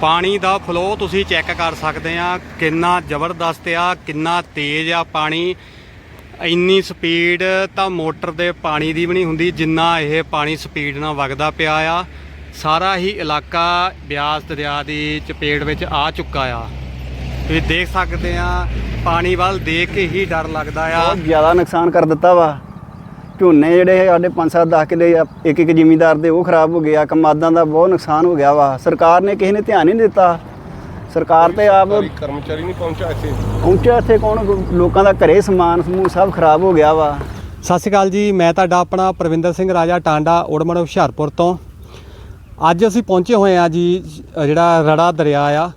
ਪਾਣੀ ਦਾ ਫਲੋ ਤੁਸੀਂ ਚੈੱਕ ਕਰ ਸਕਦੇ ਆ। ਕਿੰਨਾ ਜ਼ਬਰਦਸਤ ਆ, ਕਿੰਨਾ ਤੇਜ਼ ਆ ਪਾਣੀ। ਇੰਨੀ ਸਪੀਡ ਤਾਂ ਮੋਟਰ ਦੇ ਪਾਣੀ ਦੀ ਵੀ ਨਹੀਂ ਹੁੰਦੀ, ਜਿੰਨਾ ਇਹ ਪਾਣੀ ਸਪੀਡ ਨਾਲ ਵਗਦਾ ਪਿਆ ਆ। ਸਾਰਾ ਹੀ ਇਲਾਕਾ ਬਿਆਸ ਦਰਿਆ ਦੀ ਚਪੇਟ ਵਿੱਚ ਆ ਚੁੱਕਾ ਆ। ਤੁਸੀਂ ਦੇਖ ਸਕਦੇ ਆ, ਪਾਣੀ ਵੱਲ ਦੇਖ ਕੇ ਹੀ ਡਰ ਲੱਗਦਾ ਆ। ਬਹੁਤ ਜ਼ਿਆਦਾ ਨੁਕਸਾਨ ਕਰ ਦਿੱਤਾ ਵਾ। ਝੋਨੇ ਜਿਹੜੇ ਸਾਡੇ 5-7 10 ਕਿੱਲੇ ਇੱਕ ਇੱਕ ਜ਼ਿਮੀਂਦਾਰ ਦੇ ਉਹ ਖਰਾਬ ਹੋ ਗਿਆ ਕਮਾਦਾਂ ਦਾ ਬਹੁਤ ਨੁਕਸਾਨ ਹੋ ਗਿਆ ਵਾ। ਸਰਕਾਰ ਨੇ ਕਿਸੇ ਨੇ ਧਿਆਨ ਹੀ ਨਹੀਂ ਦਿੱਤਾ। ਸਰਕਾਰ ਤੇ ਆਪ ਕਰਮਚਾਰੀ ਨਹੀਂ ਪਹੁੰਚਿਆ ਇੱਥੇ। ਪਹੁੰਚਿਆ ਇੱਥੇ ਕੌਣ? ਲੋਕਾਂ ਦਾ ਘਰੇ ਸਮਾਨ ਸਮੂਹ ਸਭ ਖਰਾਬ ਹੋ ਗਿਆ ਵਾ। ਸਤਿ ਸ਼੍ਰੀ ਅਕਾਲ ਜੀ ਮੈਂ ਤੁਹਾਡਾ ਆਪਣਾ ਪ੍ਰਵਿੰਦਰ ਸਿੰਘ ਰਾਜਾ ਟਾਂਡਾ ਉੜਮੜ ਹੁਸ਼ਿਆਰਪੁਰ ਤੋਂ। ਅੱਜ ਅਸੀਂ ਪਹੁੰਚੇ ਹੋਏ ਆ ਜੀ ਜਿਹੜਾ ਰੜਾ ਦਰਿਆ ਆ।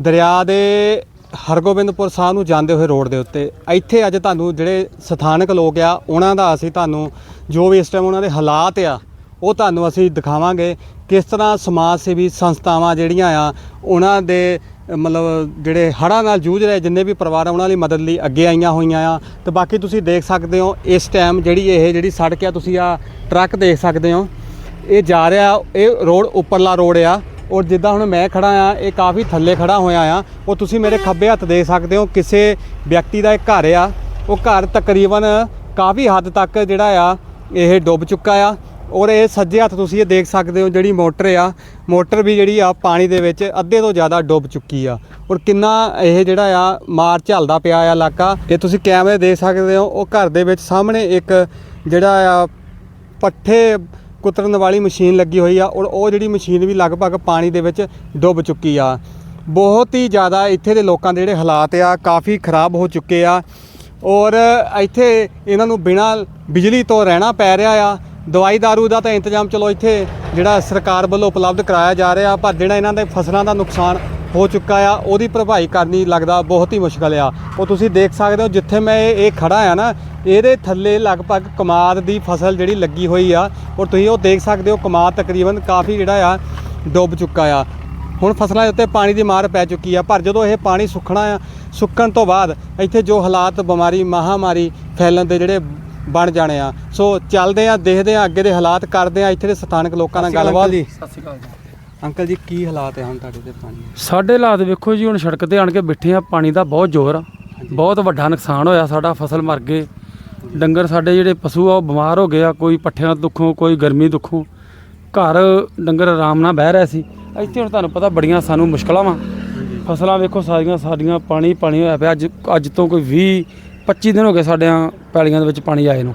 ਦਰਿਆ ਦੇ ਹਰਗੋਬਿੰਦਪੁਰ ਸਾਹਿਬ ਨੂੰ ਜਾਂਦੇ ਹੋਏ ਰੋਡ ਦੇ ਉੱਤੇ। ਇੱਥੇ ਅੱਜ ਤੁਹਾਨੂੰ ਜਿਹੜੇ ਸਥਾਨਕ ਲੋਕ ਆ, ਉਹਨਾਂ ਦਾ ਅਸੀਂ ਤੁਹਾਨੂੰ ਜੋ ਵੀ ਇਸ ਟਾਈਮ ਉਹਨਾਂ ਦੇ ਹਾਲਾਤ ਆ, ਉਹ ਤੁਹਾਨੂੰ ਅਸੀਂ ਦਿਖਾਵਾਂਗੇ ਕਿਸ ਤਰ੍ਹਾਂ ਸਮਾਜ ਸੇਵੀ ਸੰਸਥਾਵਾਂ ਜਿਹੜੀਆਂ ਆ, ਉਹਨਾਂ ਦੇ, ਮਤਲਬ ਜਿਹੜੇ ਹੜ੍ਹਾਂ ਨਾਲ ਜੂਝ ਰਹੇ ਜਿੰਨੇ ਵੀ ਪਰਿਵਾਰ ਆ, ਉਹਨਾਂ ਲਈ ਮਦਦ ਲਈ ਅੱਗੇ ਆਈਆਂ ਹੋਈਆਂ ਆ। ਤੇ ਬਾਕੀ ਤੁਸੀਂ ਦੇਖ ਸਕਦੇ ਹੋ, ਇਸ ਟਾਈਮ ਜਿਹੜੀ ਇਹ ਜਿਹੜੀ ਸੜਕ ਆ, ਤੁਸੀਂ ਆ ਟਰੱਕ ਦੇਖ ਸਕਦੇ ਹੋ। ਇਹ ਜਾ ਰਿਹਾ, ਇਹ ਰੋਡ, ਉੱਪਰਲਾ ਰੋਡ ਆ। ਔਰ ਜਿੱਦਾਂ ਹੁਣ ਮੈਂ ਖੜਾ ਆ, ਇਹ ਕਾਫੀ ਥੱਲੇ ਖੜਾ ਹੋਇਆ ਆ, ਉਹ ਤੁਸੀਂ ਮੇਰੇ ਖੱਬੇ ਹੱਥ ਦੇਖ ਸਕਦੇ ਹੋ, ਕਿਸੇ ਵਿਅਕਤੀ ਦਾ ਇੱਕ ਘਰ ਆ, ਉਹ ਘਰ ਤਕਰੀਬਨ ਕਾਫੀ ਹੱਦ ਤੱਕ ਜਿਹੜਾ ਆ, ਇਹ ਡੁੱਬ ਚੁੱਕਾ ਆ, ਔਰ ਇਹ ਸੱਜੇ ਹੱਥ ਤੁਸੀਂ ਇਹ ਦੇਖ ਸਕਦੇ ਹੋ ਜਿਹੜੀ ਮੋਟਰ ਆ, ਮੋਟਰ ਵੀ ਜਿਹੜੀ ਆ, ਪਾਣੀ ਦੇ ਵਿੱਚ ਅੱਧੇ ਤੋਂ ਜ਼ਿਆਦਾ ਡੁੱਬ ਚੁੱਕੀ ਆ, ਔਰ ਕਿੰਨਾ ਇਹ ਜਿਹੜਾ ਆ, ਮਾਰ ਝੱਲਦਾ ਪਿਆ ਆ ਇਲਾਕਾ, ਇਹ ਤੁਸੀਂ ਕੈਮਰੇ ਦੇਖ ਸਕਦੇ ਹੋ, ਉਹ ਘਰ ਦੇ ਵਿੱਚ ਸਾਹਮਣੇ ਇੱਕ ਜਿਹੜਾ ਆ, ਪੱਠੇ ਕੁਤਰਨ ਵਾਲੀ ਮਸ਼ੀਨ ਲੱਗੀ ਹੋਈ ਆ ਔਰ ਉਹ ਜਿਹੜੀ ਮਸ਼ੀਨ ਵੀ ਲਗਭਗ ਪਾਣੀ ਦੇ ਵਿੱਚ ਡੁੱਬ ਚੁੱਕੀ ਆ। ਬਹੁਤ ਹੀ ਜ਼ਿਆਦਾ ਇੱਥੇ ਦੇ ਲੋਕਾਂ ਦੇ ਜਿਹੜੇ ਹਾਲਾਤ ਆ ਕਾਫੀ ਖਰਾਬ ਹੋ ਚੁੱਕੇ ਆ ਔਰ ਇੱਥੇ ਇਹਨਾਂ ਨੂੰ ਬਿਨਾਂ ਬਿਜਲੀ ਤੋਂ ਰਹਿਣਾ ਪੈ ਰਿਹਾ ਆ। ਦਵਾਈ ਦਾਰੂ ਦਾ ਤਾਂ ਇੰਤਜ਼ਾਮ ਚਲੋ ਇੱਥੇ ਜਿਹੜਾ ਸਰਕਾਰ ਵੱਲੋਂ ਉਪਲਬਧ ਕਰਾਇਆ ਜਾ ਰਿਹਾ ਪਰ ਜਿਹੜਾ ਇਹਨਾਂ ਦੇ ਫਸਲਾਂ ਦਾ ਨੁਕਸਾਨ ਹੋ ਚੁੱਕਾ ਆ, ਉਹਦੀ ਭਰਪਾਈ ਕਰਨੀ ਲੱਗਦਾ ਬਹੁਤ ਹੀ ਮੁਸ਼ਕਲ ਆ। ਉਹ ਤੁਸੀਂ ਦੇਖ ਸਕਦੇ ਹੋ ਜਿੱਥੇ ਮੈਂ ਇਹ ਇਹ ਖੜਾ ਆ ਨਾ ਇਹਦੇ ਥੱਲੇ ਲਗਭਗ ਕਮਾਦ ਦੀ ਫਸਲ ਜਿਹੜੀ ਲੱਗੀ ਹੋਈ ਆ ਔਰ ਤੁਸੀਂ ਉਹ ਦੇਖ ਸਕਦੇ ਹੋ ਕਮਾਦ ਤਕਰੀਬਨ ਕਾਫੀ ਜਿਹੜਾ ਆ ਡੁੱਬ ਚੁੱਕਾ ਆ। ਹੁਣ ਫਸਲਾਂ ਦੇ ਉੱਤੇ ਪਾਣੀ ਦੀ ਮਾਰ ਪੈ ਚੁੱਕੀ ਆ ਪਰ ਜਦੋਂ ਇਹ ਪਾਣੀ ਸੁੱਕਣਾ ਆ ਸੁੱਕਣ ਤੋਂ ਬਾਅਦ ਇੱਥੇ ਜੋ ਹਾਲਾਤ ਬਿਮਾਰੀ ਮਹਾਮਾਰੀ ਫੈਲਣ ਦੇ ਜਿਹੜੇ ਬਣ ਜਾਣੇ ਆ। ਸੋ ਚੱਲਦੇ ਆ ਦੇਖਦੇ ਆ ਅੱਗੇ ਦੇ ਹਾਲਾਤ ਕਰਦੇ ਆ ਇੱਥੇ ਦੇ ਸਥਾਨਕ ਲੋਕਾਂ ਨਾਲ ਗੱਲਬਾਤ। ਜੀ। ਸਤਿ ਸ਼੍ਰੀ ਅਕਾਲ ਜੀ। ਅੰਕਲ ਜੀ ਕੀ ਹਾਲਾਤ ਹੈ ਹੁਣ ਤੁਹਾਡੇ ਤੇ ਪਾਣੀ ਦੇ? ਸਾਡੇ ਹਾਲਾਤ ਵੇਖੋ ਜੀ ਹੁਣ ਸੜਕ ਤੇ ਆਣ ਕੇ ਬੈਠੇ ਆ ਪਾਣੀ ਦਾ ਬਹੁਤ ਜ਼ੋਰ ਆ। ਬਹੁਤ ਵੱਡਾ ਨੁਕਸਾਨ ਹੋਇਆ ਸਾਡਾ ਫਸਲ ਮਰ ਗਏ ਡੰਗਰ ਸਾਡੇ ਜਿਹੜੇ ਪਸ਼ੂ ਆ ਉਹ ਬਿਮਾਰ ਹੋ ਗਏ ਆ ਕੋਈ ਪੱਠਿਆਂ ਦੁੱਖੋਂ ਕੋਈ ਗਰਮੀ ਦੁੱਖੋਂ ਘਰ ਡੰਗਰ ਆਰਾਮ ਨਾਲ ਬਹਿ ਰਿਹਾ ਸੀ। ਇੱਥੇ ਹੁਣ ਤੁਹਾਨੂੰ ਪਤਾ ਬੜੀਆਂ ਸਾਨੂੰ ਮੁਸ਼ਕਲਾਂ ਵਾ। ਫਸਲਾਂ ਵੇਖੋ ਸਾਰੀਆਂ ਸਾਡੀਆਂ ਪਾਣੀ ਪਾਣੀ ਹੋਇਆ ਪਿਆ। ਅੱਜ ਅੱਜ ਤੋਂ ਕੋਈ 20 25 ਦਿਨ ਹੋ ਗਏ ਸਾਡਿਆਂ ਪੈਲੀਆਂ ਦੇ ਵਿੱਚ ਪਾਣੀ ਆਏ ਨੂੰ।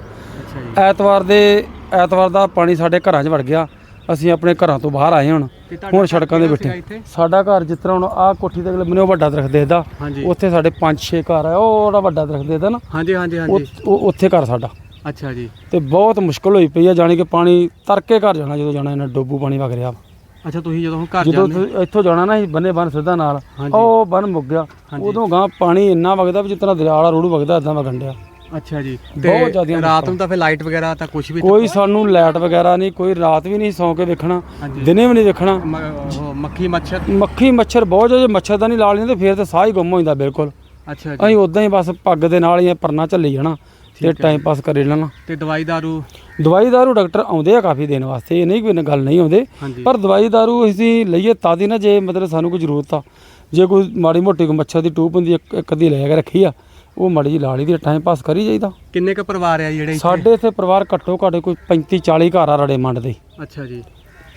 ਐਤਵਾਰ ਦੇ ਐਤਵਾਰ ਦਾ ਪਾਣੀ ਸਾਡੇ ਘਰਾਂ 'ਚ ਵੜ ਗਿਆ। ਅਸੀਂ ਆਪਣੇ ਘਰਾਂ ਤੋਂ ਬਾਹਰ ਆਏ ਹੁਣ। ਹੁਣ ਸੜਕਾਂ ਦੇ ਬੈਠੇ? ਸਾਡਾ ਘਰ ਜਿਸ ਤਰ੍ਹਾਂ ਹੁਣ ਆਹ ਕੋਠੀ ਦੇ ਅਗਲੇ ਮੈਨੂੰ ਵੱਡਾ ਦਰਖਤ ਦੇਖਦਾ। ਉੱਥੇ ਸਾਡੇ 5-6 ਘਰ ਆ ਉਹ ਜਿਹੜਾ ਵੱਡਾ ਦਰਖਤ ਦੇਖਦਾ ਨਾ। ਹਾਂਜੀ ਹਾਂਜੀ ਹਾਂਜੀ। ਉੱਥੇ ਘਰ ਸਾਡਾ। ਅੱਛਾ ਜੀ। ਤੇ ਬਹੁਤ ਮੁਸ਼ਕਲ ਹੋਈ ਪਈ ਆ ਜਾਣੀ ਕਿ ਪਾਣੀ ਤਰਕੇ ਘਰ ਜਾਣਾ ਜਦੋਂ ਜਾਣਾ ਇਹਨਾਂ ਡੋਬੂ ਪਾਣੀ ਵਗ ਰਿਹਾ। ਅੱਛਾ ਤੁਸੀਂ ਜਦੋਂ ਹੁਣ ਘਰ ਜਦੋਂ ਜਾਂਦੇ ਇੱਥੋਂ- ਜਾਣਾ ਨਾ ਬੰਨੇ ਬੰਨ ਸਿੱਧਾ ਨਾਲ। ਉਹ ਬੰਨ ਮੁੱਕ ਗਿਆ। ਉਦੋਂ ਗਾਂ ਪਾਣੀ ਇੰਨਾ ਵਗਦਾ ਵੀ ਜਿਤਨਾ ਦਰਿਆ ਵਾਲਾ ਰੋੜੂ ਵਗਦਾ ਇਦਾਂ ਵਗਣ ਡਿਆ। ਅੱਛਾ ਜੀ। ਬਹੁਤ ਤੇ ਜ਼ਿਆਦੀਆਂ ਰਾਤ ਨੂੰ ਤਾਂ ਫਿਰ ਲਾਈਟ ਵਗੈਰਾ ਤਾਂ ਕੁਝ ਵੀ ਕੋਈ ਸਾਨੂੰ ਲਾਈਟ ਵਗੈਰਾ ਨਹੀਂ ਕੋਈ ਰਾਤ ਵੀ ਨਹੀਂ ਸੌਂ ਕੇ ਵੇਖਣਾ। ਦਿਨੇ ਵੀ ਨਹੀਂ ਵੇਖਣਾ। ਮ- ਉਹ ਮੱਖੀ ਮੱਛਰ? ਮੱਖੀ ਮੱਛਰ ਬਹੁਤ ਜੇ ਮੱਛਰ ਦਾ ਨਹੀਂ ਲਾ ਲੈਂਦੇ ਫਿਰ ਤੇ ਸਾਹ ਹੀ ਗੁੰਮ ਹੋ ਜਾਂਦਾ ਬਿਲਕੁਲ। ਅੱਛਾ ਜੀ। ਅਸੀਂ ਉਦਾਂ ਹੀ ਬਸ ਪੱਗ ਦੇ ਨਾਲ ਹੀ ਪਰਨਾ ਝੱਲੀ ਜਾਣਾ ਤੇ ਟਾਈਮ ਪਾਸ ਕਰੀ ਲੈਣਾ। ਤੇ ਦਵਾਈ ਦਾਰੂ? ਦਵਾਈ ਦਾਰੂ ਡਾਕਟਰ ਆਉਂਦੇ ਆ ਕਾਫੀ ਦੇਣ ਵਾਸਤੇ ਇਹ ਨਹੀਂ ਕੋਈ ਗੱਲ ਨਹੀਂ ਆਉਂਦੇ ਹਾਂਜੀ। ਪਰ ਦਵਾਈ ਦਾਰੂ ਅਸੀਂ ਲਈਏ ਤਾਂ ਦੀ ਨਾ ਜੇ ਮਤਲਬ ਸਾਨੂੰ ਕੋਈ ਜ਼ਰੂਰਤ ਆ। ਜੇ ਕੋਈ ਮਾੜੀ ਮੋਟੀ ਕੋਈ ਮੱਛਰ ਦੀ ਟੂਪ ਹੁੰਦੀ ਇੱਕ ਇੱਕ ਅੱਧੀ ਲੈ ਕੇ ਰੱਖੀ ਆ ਉਹ ਮਾੜੀ ਜੀ ਲਾ ਲਈ ਦੀ ਟਾਈਮ ਪਾਸ ਕਰੀ ਜਾਈਦਾ। ਕਿੰਨੇ ਕ ਪਰਿਵਾਰ ਆ ਜਿਹੜੇ ਇੱਥੇ? ਸਾਡੇ ਇੱਥੇ ਪਰਿਵਾਰ ਘੱਟੋ ਘੱਟ ਕੋਈ 35 40 ਘਰ ਆ ਰੜੇ ਮੰਡ ਦੇ। ਅੱਛਾ ਜੀ।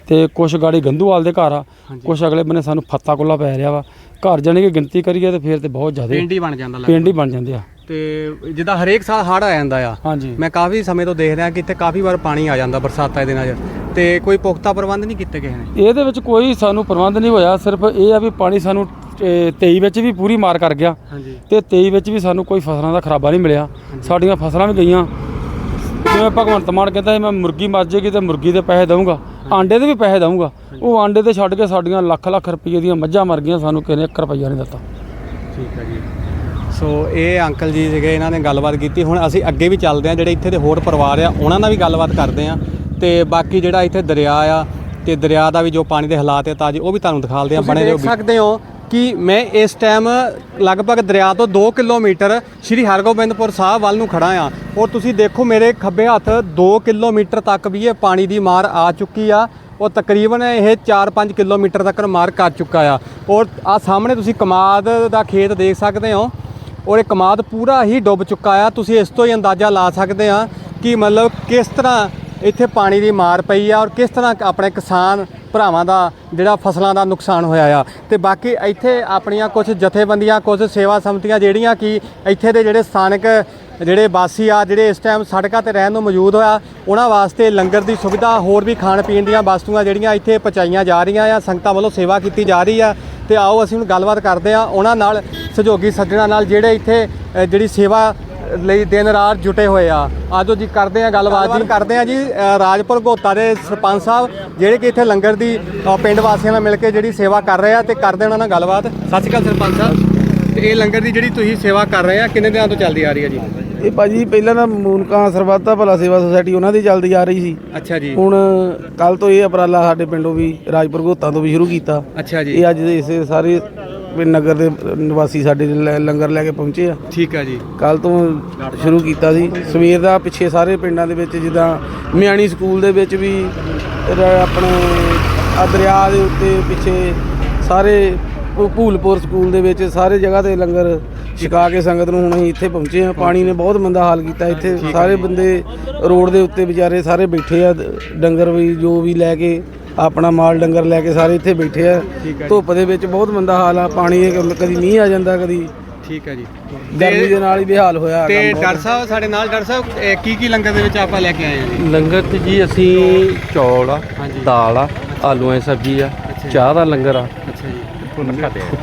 ਤੇ ਕੁਛ ਗਾੜੀ ਗੰਧੂਵਾਲ ਦੇ ਘਰ ਆ ਹਾਂਜੀ। ਕੁਛ ਅਗਲੇ ਬੰਨੇ ਸਾਨੂੰ ਫੱਤਾ ਕੋਲਾ ਪੈ ਰਿਹਾ ਵਾ। ਘਰ ਜਾਣੀ ਕਿ ਗਿਣਤੀ ਕਰੀਏ ਤੇ ਫਿਰ ਤੇ ਬਹੁਤ ਜ਼ਿਆਦਾ ਪਿੰਡ ਹੀ ਬਣ ਜਾਂਦਾ ਪਿੰਡ ਹੀ ਬਣ ਜਾਂਦੇ ਆ। ਤੇ ਜਿੱਦਾਂ ਹਰੇਕ ਸਾਲ ਹੜ੍ਹ ਆ ਜਾਂਦਾ ਆ। ਹਾਂਜੀ। ਮੈਂ ਕਾਫੀ ਸਮੇਂ ਤੋਂ ਦੇਖ ਰਿਹਾ ਕਿ ਇੱਥੇ ਕਾਫੀ ਵਾਰ ਪਾਣੀ ਆ ਜਾਂਦਾ ਬਰਸਾਤਾਂ ਦੇ ਦਿਨਾਂ 'ਚ। ਤੇ ਕੋਈ ਪੁਖਤਾ ਪ੍ਰਬੰਧ ਨਹੀਂ ਕੀਤੇ ਗਏ ਨੇ? ਇਹਦੇ ਵਿੱਚ ਕੋਈ ਸਾਨੂੰ ਪ੍ਰਬੰਧ ਨਹੀਂ ਹੋਇਆ ਸਿਰਫ ਇਹ ਆ ਵੀ ਪਾਣੀ ਸਾਨੂੰ 23 ਵਿੱਚ ਵੀ ਪੂਰੀ ਮਾਰ ਕਰ ਗਿਆ। ਹਾਂਜੀ। ਤੇ 23 ਵਿੱਚ ਵੀ ਸਾਨੂੰ ਕੋਈ ਫਸਲਾਂ ਦਾ ਖਰਾਬਾ ਨਹੀਂ ਮਿਲਿਆ। ਸਾਡੀਆਂ ਫਸਲਾਂ ਵੀ ਗਈਆਂ। ਜਿਵੇਂ ਭਗਵੰਤ ਮਾਨ ਕਹਿੰਦਾ ਸੀ ਮੈਂ ਮੁਰਗੀ ਮਰ ਜੇਗੀ ਤੇ ਮੁਰਗੀ ਦੇ ਪੈਸੇ ਦਊਂਗਾ। ਆਂਡੇ ਦੇ ਵੀ ਪੈਸੇ ਦਊਂਗਾ। ਉਹ ਆਂਡੇ ਤੇ ਛੱਡ ਕੇ ਸਾਡੀਆਂ ਲੱਖ ਲੱਖ ਰੁਪਏ ਦੀਆਂ ਮੱਝਾਂ ਮਰ ਗਈਆਂ ਸਾਨੂੰ ਕਿਸੇ ਨੇ 1 ਰੁਪਈਆ ਨਹੀਂ ਦਿੱਤਾ। ਠੀਕ ਹੈ ਜੀ। ਸੋ ਇਹ ਅੰਕਲ ਜੀ ਸੀਗੇ ਇਹਨਾਂ ਨੇ ਗੱਲਬਾਤ ਕੀਤੀ ਹੁਣ ਅਸੀਂ ਅੱਗੇ ਵੀ ਚੱਲਦੇ ਹਾਂ ਜਿਹੜੇ ਇੱਥੇ ਦੇ ਹੋਰ ਪਰਿਵਾਰ ਆ ਉਹਨਾਂ ਨਾਲ ਵੀ ਗੱਲਬਾਤ ਕਰਦੇ ਹਾਂ। ਤੇ ਬਾਕੀ ਜਿਹੜਾ ਇੱਥੇ ਦਰਿਆ ਆ ਤੇ ਦਰਿਆ ਦਾ ਵੀ ਜੋ ਪਾਣੀ ਦੇ ਹਾਲਾਤ ਆ ਤਾਜੀ ਉਹ ਵੀ ਤੁਹਾਨੂੰ ਦਿਖਾਲਦੇ ਆ ਬਣੇ ਦੇਖ ਸਕਦੇ ਹੋ ਕਿ ਮੈਂ ਇਸ ਟਾਈਮ ਲਗਭਗ ਦਰਿਆ ਤੋਂ 2 ਕਿਲੋਮੀਟਰ ਸ਼੍ਰੀ ਹਰਗੋਬਿੰਦਪੁਰ ਸਾਹਿਬ ਵੱਲ ਨੂੰ ਖੜਾ ਆ ਔਰ ਤੁਸੀਂ ਦੇਖੋ ਮੇਰੇ ਖੱਬੇ ਹੱਥ 2 ਕਿਲੋਮੀਟਰ ਤੱਕ ਵੀ ਇਹ ਪਾਣੀ ਦੀ ਮਾਰ ਆ ਚੁੱਕੀ ਆ। ਉਹ ਤਕਰੀਬਨ ਇਹ 4-5 ਕਿਲੋਮੀਟਰ ਤੱਕ ਮਾਰ ਕਰ ਚੁੱਕਾ ਆ। ਔਰ ਆ ਸਾਹਮਣੇ ਤੁਸੀਂ ਕਮਾਦ ਦਾ ਖੇਤ ਦੇਖ ਸਕਦੇ ਹੋ। ਔਰ ਇਹ ਕਮਾਦ ਪੂਰਾ ਹੀ ਡੁੱਬ ਚੁੱਕਾ ਆ। ਤੁਸੀਂ ਇਸ ਤੋਂ ਹੀ ਅੰਦਾਜ਼ਾ ਲਾ ਸਕਦੇ ਆ ਕਿ ਮਤਲਬ ਕਿਸ ਤਰ੍ਹਾਂ ਇੱਥੇ ਪਾਣੀ ਦੀ ਮਾਰ ਪਈ ਆ। ਔਰ ਕਿਸ ਤਰ੍ਹਾਂ ਆਪਣੇ ਕਿਸਾਨ ਭਰਾਵਾਂ ਦਾ ਜਿਹੜਾ ਫਸਲਾਂ ਦਾ ਨੁਕਸਾਨ ਹੋਇਆ ਆ। ਤੇ ਬਾਕੀ ਇੱਥੇ ਆਪਣੀਆਂ ਕੁਝ ਜਥੇਬੰਦੀਆਂ ਕੁਝ ਸੇਵਾ ਸਮਤੀਆਂ ਜਿਹੜੀਆਂ ਕਿ ਇੱਥੇ ਦੇ ਜਿਹੜੇ ਸਥਾਨਕ ਜਿਹੜੇ ਵਾਸੀ ਆ, ਜਿਹੜੇ ਇਸ ਟਾਈਮ ਸੜਕਾਂ ਤੇ ਰਹਿਣ ਨੂੰ ਮੌਜੂਦ ਹੋਇਆ ਉਹਨਾਂ ਵਾਸਤੇ ਲੰਗਰ ਦੀ ਸੁਵਿਧਾ, ਹੋਰ ਵੀ ਖਾਣ ਪੀਣ ਦੀਆਂ ਵਸਤੂਆਂ ਜਿਹੜੀਆਂ ਇੱਥੇ ਪਹੁੰਚਾਈਆਂ ਜਾ ਰਹੀਆਂ ਆ, ਸੰਗਤਾਂ ਵੱਲੋਂ ਸੇਵਾ ਕੀਤੀ ਜਾ ਰਹੀ ਆ। ਤੇ ਆਓ ਅਸੀਂ ਹੁਣ ਗੱਲਬਾਤ ਕਰਦੇ ਆ, ਉਹਨਾਂ ਨਾਲ, ਸਹਿਯੋਗੀ ਸੱਜਣਾ ਨਾਲ ਜਿਹੜੇ ਇੱਥੇ ਜਿਹੜੀ ਸੇਵਾ ਲਈ ਦਿਨ ਰਾਤ ਜੁਟੇ ਹੋਏ ਆ। ਆਜੋ ਜੀ ਕਰਦੇ ਆ ਗੱਲਬਾਤ ਜੀ। ਕਰਦੇ ਆ ਜੀ ਰਾਜਪੁਰ ਗੋਤਾ ਦੇ ਸਰਪੰਚ ਸਾਹਿਬ ਜਿਹੜੇ ਕਿ ਇੱਥੇ ਲੰਗਰ ਦੀ ਪਿੰਡ ਵਾਸੀਆਂ ਨਾਲ ਮਿਲ ਕੇ ਜਿਹੜੀ ਸੇਵਾ ਕਰ ਰਹੇ ਆ ਤੇ ਕਰਦੇ ਉਹਨਾਂ ਨਾਲ ਗੱਲਬਾਤ। ਸਤਿ ਸ਼੍ਰੀ ਅਕਾਲ ਸਰਪੰਚ ਸਾਹਿਬ। ਤੇ ਇਹ ਲੰਗਰ ਦੀ ਜਿਹੜੀ ਤੁਸੀਂ ਸੇਵਾ ਕਰ ਰਹੇ ਆ ਕਿੰਨੇ ਦਿਨਾਂ ਤੋਂ ਚੱਲਦੀ ਆ ਰਹੀ ਹੈ ਜੀ? ਇਹ ਭਾਜੀ ਪਹਿਲਾਂ ਤਾਂ ਮੂਨਕਾ ਸਰਬੱਤਾ ਭਲਾ ਸੇਵਾ ਸੁਸਾਇਟੀ ਉਹਨਾਂ ਦੀ ਚੱਲਦੀ ਆ ਰਹੀ ਸੀ। ਅੱਛਾ ਜੀ। ਹੁਣ ਕੱਲ ਤੋਂ ਇਹ ਉਪਰਾਲਾ ਸਾਡੇ ਪਿੰਡੋਂ ਵੀ ਰਾਜਪੁਰ ਘੋਤਾਂ ਤੋਂ ਵੀ ਸ਼ੁਰੂ ਕੀਤਾ। ਅੱਛਾ ਜੀ। ਇਹ ਅੱਜ ਦੇ ਇਸੇ ਸਾਰੇ ਵੀ ਨਗਰ ਦੇ ਨਿਵਾਸੀ ਸਾਡੇ ਲ- ਲੰਗਰ ਲੈ ਕੇ ਪਹੁੰਚੇ ਆ। ਠੀਕ ਆ ਜੀ। ਕੱਲ ਤੋਂ ਸ਼ੁਰੂ ਕੀਤਾ ਸੀ। ਸਵੇਰ ਦਾ ਪਿੱਛੇ ਸਾਰੇ ਪਿੰਡਾਂ ਦੇ ਵਿੱਚ ਜਿੱਦਾਂ ਮਿਆਣੀ ਸਕੂਲ ਦੇ ਵਿੱਚ ਵੀ ਰ- ਆਪਣੇ ਆ ਦਰਿਆ ਦੇ ਉੱਤੇ ਪਿੱਛੇ ਸਾਰੇ ਭੂ- ਭੂਲਪੁਰ ਸਕੂਲ ਦੇ ਵਿੱਚ ਸਾਰੇ ਜਗ੍ਹਾ ਤੇ ਲੰਗਰ ਛਕਾ ਕੇ ਸੰਗਤ ਨੂੰ ਹੁਣ ਅਸੀਂ ਇੱਥੇ ਪਹੁੰਚੇ ਆ। ਪਾਣੀ ਨੇ ਬਹੁਤ ਮੰਦਾ ਹਾਲ ਕੀਤਾ ਇੱਥੇ। ਸਾਰੇ ਬੰਦੇ ਰੋਡ ਦੇ ਉੱਤੇ ਵਿਚਾਰੇ ਸਾਰੇ ਬੈਠੇ ਆ। ਦ- ਡੰਗਰ ਵੀ ਜੋ ਵੀ ਲੈ ਕੇ ਆਪਣਾ ਮਾਲ ਡੰਗਰ ਲੈ ਕੇ ਸਾਰੇ ਇੱਥੇ ਬੈਠੇ ਆ। ਧੁੱਪ ਦੇ ਵਿੱਚ ਬਹੁਤ ਮੰਦਾ ਹਾਲ ਆ ਪਾਣੀ ਇਹ ਕਦੀ ਮੀਂਹ ਆ ਜਾਂਦਾ ਕਦੀ ਠੀਕ ਆ ਜੀ। ਗਰਮੀ ਦੇ ਨਾਲ ਹੀ ਬੇਹਾਲ ਹੋਇਆ ਤੇ ਕੰਮ ਬਹੁਤ। ਡਾਕਟਰ ਸਾਹਿਬ ਸਾਡੇ ਨਾਲ ਡਾਕਟਰ ਸਾਹਿਬ ਕੀ ਕੀ ਲੰਗਰ ਦੇ ਵਿੱਚ ਆਪਾਂ ਲੈ ਕੇ ਆਏ ਆ ਜੀ? ਲੰਗਰ 'ਚ ਜੀ ਅਸੀਂ ਚੌਲ ਆ ਹਾਂਜੀ। ਦਾਲ ਆ ਆਲੂਆਂ ਦੀ ਸਬਜ਼ੀ ਆ ਚਾਹ ਦਾ ਲੰਗਰ ਆ। ਅੱਛਾ ਜੀ।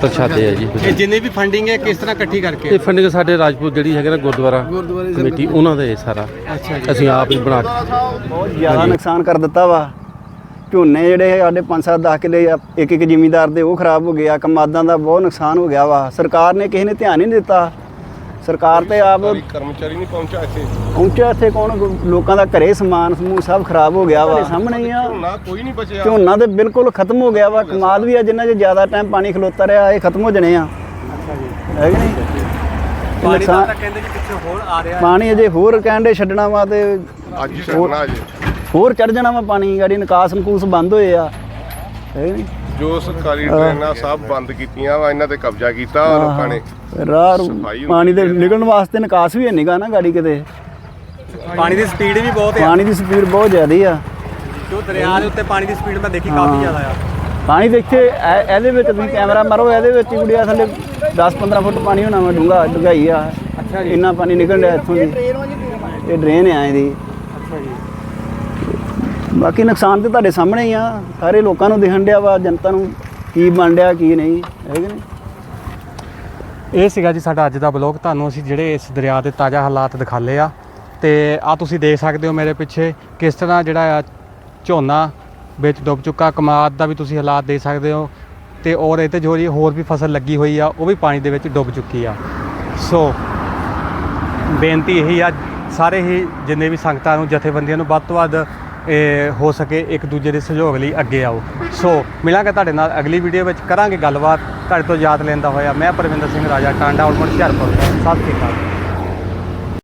ਪ੍ਰਸ਼ਾਦੇ ਆ। ਜੀ। ਇਹ ਜਿੰਨੇ ਵੀ ਫੰਡਿੰਗ ਹੈ ਕਿਸ ਤਰ੍ਹਾਂ ਇਕੱਠੀ ਕਰਕੇ? ਇਹ ਫੰਡਿੰਗ ਸਾਡੇ ਰਾਜਪੂਤ ਜਿਹੜੀ ਹੈਗੇ ਨਾ ਗੁਰਦੁਆਰਾ ਗੁਰਦੁਆਰੇ ਕਮੇਟੀ ਉਹਨਾਂ ਦਾ ਇਹ ਸਾਰਾ। ਅੱਛਾ ਜੀ। ਅਸੀਂ ਆਪ ਹੀ ਬਣਾ ਕੇ ਬਹੁਤ ਜ਼ਿਆਦਾ ਨੁਕਸਾਨ ਕਰ ਦਿੱਤਾ ਵਾ। ਝੋਨੇ ਜਿਹੜੇ ਸਾਡੇ 5-7 10 ਕਿੱਲੇ ਇੱਕ ਇੱਕ ਜ਼ਿਮੀਂਦਾਰ ਦੇ ਉਹ ਖਰਾਬ ਹੋ ਗਿਆ ਕਮਾਦਾਂ ਦਾ ਬਹੁਤ ਨੁਕਸਾਨ ਹੋ ਗਿਆ ਵਾ। ਸਰਕਾਰ ਨੇ ਕਿਸੇ ਨੇ ਧਿਆਨ ਹੀ ਨਹੀਂ ਦਿੱਤਾ। ਸਰਕਾਰ ਤੇ ਆਪ ਕਰਮਚਾਰੀ ਨਹੀਂ ਪਹੁੰਚਾ ਇੱਥੇ। ਪਹੁੰਚਿਆ ਇੱਥੇ ਕੌਣ? ਲੋਕਾਂ ਦਾ ਘਰੇ ਸਮਾਨ ਸਮੂਹ ਸਭ ਖਰਾਬ ਹੋ ਗਿਆ ਵਾ। ਸਾਹਮਣੇ ਹੀ ਆ। ਨਾ ਕੋਈ ਨਹੀਂ ਬਚਿਆ। ਝੋਨਾ ਤੇ ਬਿਲਕੁਲ ਖਤਮ ਹੋ ਗਿਆ ਵਾ। ਕਮਾਦ ਵੀ ਆ ਜਿੰਨਾ 'ਚ ਜ਼ਿਆਦਾ ਟਾਈਮ ਪਾਣੀ ਖਲੋਤਾ ਰਿਹਾ ਇਹ ਖਤਮ ਹੋ ਜਣੇ ਆ। ਹੈ ਕਿ ਨਹੀਂ? ਪਾਣੀ ਤਾਂ ਕਹਿੰਦੇ ਜੀ ਪਿੱਛੇ ਹੋਰ ਆ ਰਿਹਾ। ਪਾਣੀ ਅਜੇ ਹੋਰ ਕਹਿੰਦੇ ਛੱਡਣਾ ਵਾ ਤੇ ਅੱਜ ਛੱਡਣਾ ਅੱਜ। ਹੋਰ ਚੜ ਜਾਣਾ ਵਾ ਪਾਣੀ ਗਾੜੀ ਨਿਕਾਸ ਨਕੂਸ ਬੰਦ ਹੋਏ ਆ। ਹੈ ਨਹੀਂ? ਜੋ ਸਰਕਾਰੀ ਟ੍ਰੇਨਾਂ ਸਭ ਬੰਦ ਕੀਤੀਆਂ ਵਾ ਇਹਨਾਂ ਤੇ ਕਬਜ਼ਾ ਕੀਤਾ ਵਾ ਲੋਕਾਂ ਨੇ। ਰਾਹ ਰੂ- ਸਫ਼ਾਈ ਪਾਣੀ ਦੇ ਨਿਕਲਣ ਵਾਸਤੇ ਨਿਕਾਸ ਵੀ ਨਹੀਂਗਾ ਨਾ ਗਾੜੀ ਕਿਤੇ। ਪਾਣੀ ਦੀ ਸਪੀਡ ਵੀ ਬਹੁਤ ਹੈ ਪਾਣੀ ਦੀ ਸਪੀਡ ਬਹੁਤ ਜ਼ਿਆਦੀ ਆ। ਜੋ ਦਰਿਆ ਦੇ ਉੱਤੇ ਪਾਣੀ ਦੀ ਸਪੀਡ ਮੈਂ ਦੇਖੀ ਕਾਫੀ ਜ਼ਿਆਦਾ ਆ। ਪਾਣੀ ਦੇ ਇੱਥੇ ਇਹ- ਇਹਦੇ ਵਿੱਚ ਤੁਸੀਂ ਕੈਮਰਾ ਮਾਰੋ ਇਹਦੇ ਵਿੱਚ ਹੀ ਗੁੜੀਆ ਥੱਲੇ 10-15 ਫੁੱਟ ਪਾਣੀ ਹੋਣਾ ਵਾ ਡੂੰਘਾ ਡੁਗਾਈ ਆ। ਅੱਛਾ ਜੀ। ਇੰਨਾ ਪਾਣੀ ਨਿਕਲ ਰਿਹਾ ਇੱਥੋਂ ਦੀ। ਇਹ ਡਰੇਨ ਆ ਇਹਦੀ। ਅੱਛਾ ਜੀ। ਬਾਕੀ ਨੁਕਸਾਨ ਤੇ ਤੁਹਾਡੇ ਸਾਹਮਣੇ ਹੀ ਆ। ਸਾਰੇ ਲੋਕਾਂ ਨੂੰ ਦਿਖਣ ਡਿਆ ਵਾ, ਜਨਤਾ ਨੂੰ ਕੀ ਬਣ ਡਿਆ, ਕੀ ਨਹੀਂ ਹੈਗੇ ਨੇ ਇਹ ਸੀਗਾ ਜੀ ਸਾਡਾ ਅੱਜ ਦਾ ਬਲੌਗ। ਤੁਹਾਨੂੰ ਅਸੀਂ ਜਿਹੜੇ ਇਸ ਦਰਿਆ ਦੇ ਤਾਜ਼ਾ ਹਾਲਾਤ ਦਿਖਾਲੇ ਆ, ਤੇ ਆ ਤੁਸੀਂ ਦੇਖ ਸਕਦੇ ਹੋ ਮੇਰੇ ਪਿੱਛੇ ਕਿਸ ਤਰ੍ਹਾਂ ਜਿਹੜਾ ਆ ਝੋਨਾ ਵਿੱਚ ਡੁੱਬ ਚੁੱਕਾ। ਕਮਾਦ ਦਾ ਵੀ ਤੁਸੀਂ ਹਾਲਾਤ ਦੇਖ ਸਕਦੇ ਹੋ, ਤੇ ਔਰ ਇਹ ਤੇ ਜੋ ਜੀ ਹੋਰ ਵੀ ਫਸਲ ਲੱਗੀ ਹੋਈ ਆ, ਉਹ ਵੀ ਪਾਣੀ ਦੇ ਵਿੱਚ ਡੁੱਬ ਚੁੱਕੀ ਆ। ਸੋ, ਬੇਨਤੀ ਇਹੀ ਆ, ਸਾਰੇ ਹੀ ਜਿੰਨੇ ਵੀ ਸੰਗਤਾਂ ਨੂੰ, ਜਥੇਬੰਦੀਆਂ ਨੂੰ, ਵੱਧ ਤੋਂ ਵੱਧ ਹੋ ਸਕੇ ਇੱਕ ਦੂਜੇ ਦੇ ਸਹਿਯੋਗ ਲਈ ਅੱਗੇ ਆਓ। ਸੋ, ਮਿਲਾਂਗੇ ਤੁਹਾਡੇ ਨਾਲ ਅਗਲੀ ਵੀਡੀਓ ਵਿੱਚ। ਕਰਾਂਗੇ ਗੱਲਬਾਤ। ਤੁਹਾਡੇ ਤੋਂ ਯਾਦ ਲੈਂਦਾ ਹੋਇਆ ਮੈਂ ਪਰਵਿੰਦਰ ਸਿੰਘ ਰਾਜਾ, ਟਾਂਡਾ ਉਲਮਣ ਹੁਸ਼ਿਆਰਪੁਰ ਤੋਂ। ਸਤਿ ਸ਼੍ਰੀ ਅਕਾਲ।